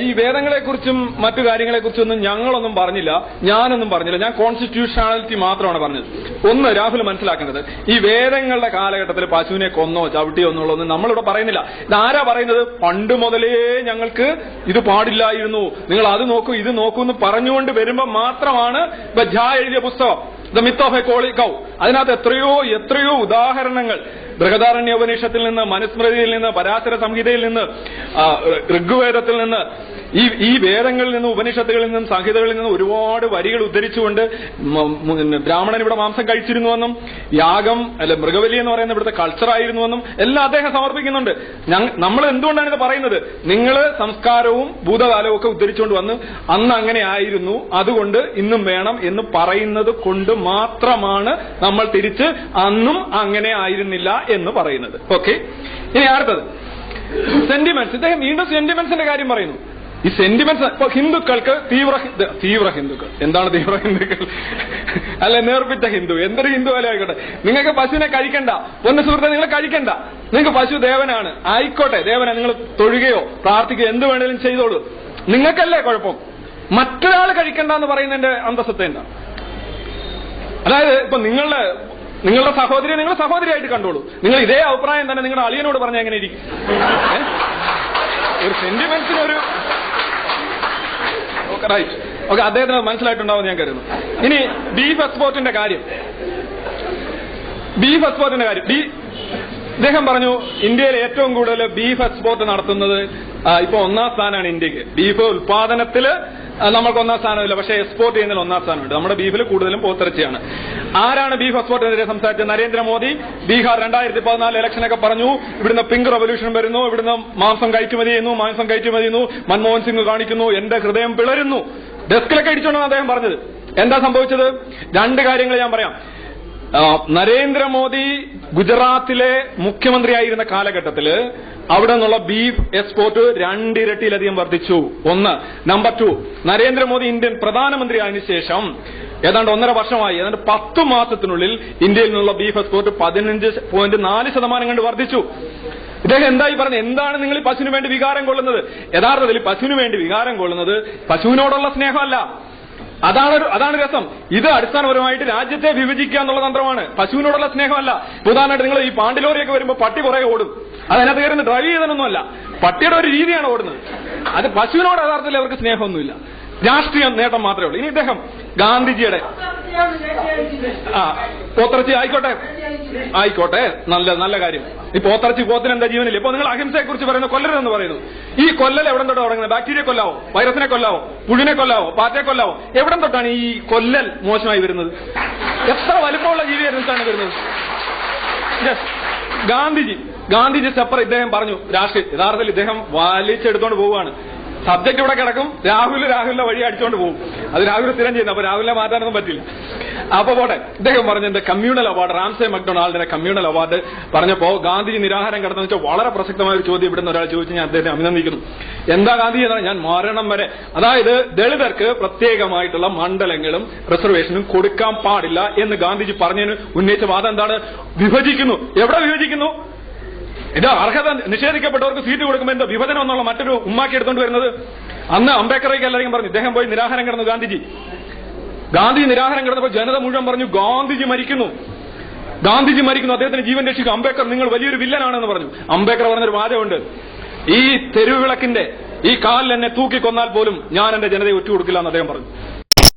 ഈ വേദങ്ങളെക്കുറിച്ചും മറ്റു കാര്യങ്ങളെക്കുറിച്ചൊന്നും ഞങ്ങളൊന്നും പറഞ്ഞില്ല. ഞാനൊന്നും പറഞ്ഞില്ല. ഞാൻ കോൺസ്റ്റിറ്റ്യൂഷണാലിറ്റി മാത്രമാണ് പറഞ്ഞത്. ഒന്ന് രാഹുൽ മനസ്സിലാക്കേണ്ടത്. ഈ വേദങ്ങളുടെ കാലഘട്ടത്തിൽ പശുവിനെ കൊന്നോ ചവിട്ടിയോ എന്നുള്ളതൊന്നും നമ്മളിവിടെ പറയുന്നില്ല. ഇതാരാ പറയുന്നത്? പണ്ട് മുതലേ ഞങ്ങൾക്ക് ഇത് പാടില്ലായിരുന്നു. നിങ്ങൾ അത് നോക്കൂ ഇത് നോക്കൂ എന്ന് പറഞ്ഞുകൊണ്ട് വരുമ്പോൾ മാത്രമാണ് ഝാ എഴുതിയ പുസ്തകം. The myth of a holy cow അതിനകത്ത് എത്രയോ എത്രയോ ഉദാഹരണങ്ങൾ. ബൃഹദാരണ്യ ഉപനിഷത്തിൽ നിന്ന് മനുസ്മൃതിയിൽ നിന്ന് പരാശര സംഹിതയിൽ നിന്ന് ഋഗ്വേദത്തിൽ നിന്ന് ഈ ഈ വേദങ്ങളിൽ നിന്നും ഉപനിഷത്തുകളിൽ നിന്നും സംഹിതകളിൽ നിന്നും ഒരുപാട് വരികൾ ഉദ്ധരിച്ചുകൊണ്ട് ബ്രാഹ്മണൻ ഇവിടെ മാംസം കഴിച്ചിരുന്നുവെന്നും യാഗം അല്ല മൃഗബലി എന്ന് പറയുന്ന ഇവിടുത്തെ കൾച്ചർ ആയിരുന്നുവെന്നും എല്ലാം അദ്ദേഹം സമർപ്പിക്കുന്നുണ്ട്. നമ്മൾ എന്തുകൊണ്ടാണ് ഇത് പറയുന്നത്? നിങ്ങൾ സംസ്കാരവും ഭൂതകാലവും ഒക്കെ ഉദ്ധരിച്ചുകൊണ്ട് വന്ന് അന്ന് അങ്ങനെ ആയിരുന്നു അതുകൊണ്ട് ഇന്നും വേണം എന്ന് പറയുന്നത് കൊണ്ട് മാത്രമാണ് നമ്മൾ തിരിച്ച് അന്നും അങ്ങനെ ആയിരുന്നില്ല എന്ന് പറയുന്നത്. ഓക്കെ ഇനി അടുത്തത്. സെന്റിമെന്റ്സ് ഇദ്ദേഹം വീണ്ടും സെന്റിമെന്റ്സിന്റെ കാര്യം പറയുന്നു. ഈ സെന്റിമെന്റ്സ് ഇപ്പൊ ഹിന്ദുക്കൾക്ക് തീവ്ര തീവ്ര ഹിന്ദുക്കൾ. എന്താണ് തീവ്ര ഹിന്ദുക്കൾ? അല്ലെ നേർപ്പിച്ച ഹിന്ദു. എന്തൊരു ഹിന്ദു പോലെ ആയിക്കോട്ടെ. നിങ്ങൾക്ക് പശുവിനെ കഴിക്കണ്ട. ഒന്ന് സുഹൃത്തെ നിങ്ങൾ കഴിക്കണ്ട. നിങ്ങൾക്ക് പശു ദേവനാണ്. ആയിക്കോട്ടെ ദേവനെ നിങ്ങൾ തൊഴുകയോ പ്രാർത്ഥിക്കുകയോ എന്ത് വേണേലും ചെയ്തോളൂ. നിങ്ങൾക്കല്ലേ കുഴപ്പം? മറ്റൊരാൾ കഴിക്കണ്ട എന്ന് പറയുന്നതിന്റെ അന്തസ്സത്തെ എന്താ അതായത് ഇപ്പൊ നിങ്ങളുടെ നിങ്ങളുടെ സഹോദരിയെ നിങ്ങൾ സഹോദരിയായിട്ട് കണ്ടോളൂ. നിങ്ങൾ ഇതേ അഭിപ്രായം തന്നെ നിങ്ങളുടെ അളിയനോട് പറഞ്ഞാൽ എങ്ങനെ ഇരിക്കും? ഒരു സെന്റിമെന്റ്സിന് ഒരു റൈറ്റ് ഓക്കെ അദ്ദേഹത്തിന് മനസ്സിലായിട്ടുണ്ടാവും ഞാൻ കരുതുന്നു. ഇനി ബീഫ് എക്സ്പോർട്ടിന്റെ കാര്യം. ബീഫ് എക്സ്പോർട്ടിന്റെ കാര്യം. ബീ അദ്ദേഹം പറഞ്ഞു ഇന്ത്യയിൽ ഏറ്റവും കൂടുതൽ ബീഫ് എക്സ്പോർട്ട് നടത്തുന്നത് ഇപ്പൊ ഒന്നാം സ്ഥാനമാണ് ഇന്ത്യയ്ക്ക്. ബീഫ് ഉൽപാദനത്തിൽ നമുക്ക് ഒന്നാം സ്ഥാനമില്ല. പക്ഷേ എക്സ്പോർട്ട് ചെയ്യുന്നതിൽ ഒന്നാം സ്ഥാനമുണ്ട്. നമ്മുടെ ബീഫിൽ കൂടുതലും പോത്തിറച്ചിയാണ്. ആരാണ് ബീഫ് എക്സ്പോർട്ടിനെതിരെ സംസാരിച്ചത്? നരേന്ദ്രമോദി. ബീഹാർ രണ്ടായിരത്തി പതിനാല് ഇലക്ഷനൊക്കെ പറഞ്ഞു. ഇവിടുന്ന് പിങ്ക് റവല്യൂഷൻ വരുന്നു. ഇവിടുന്ന് മാംസം കയറ്റുമതി ചെയ്യുന്നു. മാംസം കയറ്റുമതി ചെയ്യുന്നു. മൻമോഹൻ സിംഗ് കാണിക്കുന്നു. എന്റെ ഹൃദയം പിളരുന്നു. ഡെസ്കിലൊക്കെ അടിച്ചോണ്ടാണ് അദ്ദേഹം പറഞ്ഞത്. എന്താ സംഭവിച്ചത്? രണ്ട് കാര്യങ്ങൾ ഞാൻ പറയാം. നരേന്ദ്രമോദി ഗുജറാത്തിലെ മുഖ്യമന്ത്രിയായിരുന്ന കാലഘട്ടത്തിൽ അവിടെ നിന്നുള്ള ബീഫ് എക്സ്പോർട്ട് രണ്ടിരട്ടിയിലധികം വർദ്ധിച്ചു. ഒന്ന്. നമ്പർ ടു നരേന്ദ്രമോദി ഇന്ത്യൻ പ്രധാനമന്ത്രി ആയതിനു ശേഷം ഏതാണ്ട് ഒന്നര വർഷമായി ഏതാണ്ട് പത്ത് മാസത്തിനുള്ളിൽ ഇന്ത്യയിൽ നിന്നുള്ള ബീഫ് എക്സ്പോർട്ട് പതിനഞ്ച് പോയിന്റ് നാല് ശതമാനം കണ്ട് വർദ്ധിച്ചു. ഇദ്ദേഹം എന്തായി പറഞ്ഞത് എന്താണ് നിങ്ങൾ പശുവിന് വേണ്ടി വികാരം കൊള്ളുന്നത്? യഥാർത്ഥത്തിൽ പശുവിന് വേണ്ടി വികാരം കൊള്ളുന്നത് പശുവിനോടുള്ള സ്നേഹമല്ല. അതാണ് അതാണ് രസം. ഇത് അടിസ്ഥാനപരമായിട്ട് രാജ്യത്തെ വിഭജിക്കുക എന്നുള്ള തന്ത്രമാണ്. പശുവിനോടുള്ള സ്നേഹമല്ല. ഉദാഹരണമായിട്ട് നിങ്ങൾ ഈ പാണ്ടിലോറിയൊക്കെ വരുമ്പോൾ പട്ടി പുറകെ ഓടും. അതിനകത്ത് കയറുന്ന ഡ്രൈവ് ചെയ്തതൊന്നുമല്ല. പട്ടിയുടെ ഒരു രീതിയാണ് ഓടുന്നത്. അത് പശുവിനോട് യഥാർത്ഥത്തിൽ അവർക്ക് സ്നേഹമൊന്നുമില്ല. രാഷ്ട്രീയ നേട്ടം മാത്രമേ ഉള്ളൂ. ഇനി ഇദ്ദേഹം ഗാന്ധിജിയുടെ ആ പോത്തർച്ചി ആയിക്കോട്ടെ. ആയിക്കോട്ടെ നല്ല നല്ല കാര്യം. ഈ ഓത്തറച്ചി പോത്തിന് എന്താ ജീവനില്ല? ഇപ്പൊ നിങ്ങൾ അഹിംസയെ കുറിച്ച് പറയുന്ന കൊല്ലരുതെന്ന് പറയുന്നു. ഈ കൊല്ലൽ എവിടെ തൊട്ട് തുടങ്ങുന്നത്? ബാക്ടീരിയ കൊല്ലാവോ? വൈറസിനെ കൊല്ലാവോ? പുഴുവിനെ കൊല്ലാവോ? പാറ്റയെ കൊല്ലാവോ? എവിടെ തൊട്ടാണ് ഈ കൊല്ലൽ മോശമായി വരുന്നത്? എത്ര വലുപ്പമുള്ള ജീവിയായിരുന്നിട്ടാണ് വരുന്നത്. ഗാന്ധിജി ഗാന്ധിജി സെപ്പർ ഇദ്ദേഹം പറഞ്ഞു രാഷ്ട്രീയ യഥാർത്ഥത്തിൽ ഇദ്ദേഹം വലിച്ചെടുത്തോണ്ട് പോവുകയാണ്. സബ്ജക്ട് ഇവിടെ കിടക്കും. രാഹുൽ രാഹുലിന്റെ വഴി അടിച്ചോണ്ട് പോകും അത് രാഹുൽ സ്ഥിരം ചെയ്യുന്നു. അപ്പൊ രാഹുലിനെ മാറ്റാനൊന്നും പറ്റില്ല. അപ്പൊ പോട്ടെ. ഇദ്ദേഹം പറഞ്ഞ എന്റെ കമ്മ്യൂണൽ അവാർഡ് റാംസെ മക്ഡൊണാൾഡിന്റെ കമ്മ്യൂണൽ അവാർഡ് പറഞ്ഞപ്പോ ഗാന്ധിജി നിരാഹാരം കിടന്നു വെച്ചാൽ വളരെ പ്രസക്തമായ ഒരു ചോദ്യം ഇവിടുന്ന് ഒരാൾ ചോദിച്ചു ഞാൻ അദ്ദേഹത്തെ അഭിനന്ദിക്കുന്നു. എന്താ ഗാന്ധിജി എന്നാണ് ഞാൻ മരണം വരെ. അതായത് ദളിതർക്ക് പ്രത്യേകമായിട്ടുള്ള മണ്ഡലങ്ങളും റിസർവേഷനും കൊടുക്കാൻ പാടില്ല എന്ന് ഗാന്ധിജി പറഞ്ഞതിന് ഉന്നയിച്ച വാദം എന്താണ്? വിഭജിക്കുന്നു. എവിടെ വിഭജിക്കുന്നു? ഇത് അർഹത നിഷേധിക്കപ്പെട്ടവർക്ക് സീറ്റ് കൊടുക്കുമ്പോൾ എന്താ വിഭജനം എന്നുള്ള മറ്റൊരു ഉമ്മാക്കി എടുത്തുകൊണ്ട് വരുന്നത്? അന്ന് അംബേദ്കറേക്ക് എല്ലാവരും പറഞ്ഞു ഇദ്ദേഹം പോയി നിരാഹാരം കിടന്നു ഗാന്ധിജി. ഗാന്ധി നിരാഹാരം കിടന്നപ്പോൾ ജനത മുഴുവൻ പറഞ്ഞു ഗാന്ധിജി മരിക്കുന്നു. ഗാന്ധിജി മരിക്കുന്നു. അദ്ദേഹത്തിന് ജീവൻ രക്ഷിക്കും അംബേദ്കർ നിങ്ങൾ വലിയൊരു വില്ലനാണെന്ന് പറഞ്ഞു. അംബേദ്കർ പറഞ്ഞൊരു വാദമുണ്ട് ഈ തെരുവിളക്കിന്റെ ഈ കാലിൽ എന്നെ തൂക്കിക്കൊന്നാൽ പോലും ഞാൻ എന്റെ ജനതയെ ഒറ്റുകൊടുക്കില്ല എന്ന് അദ്ദേഹം പറഞ്ഞു.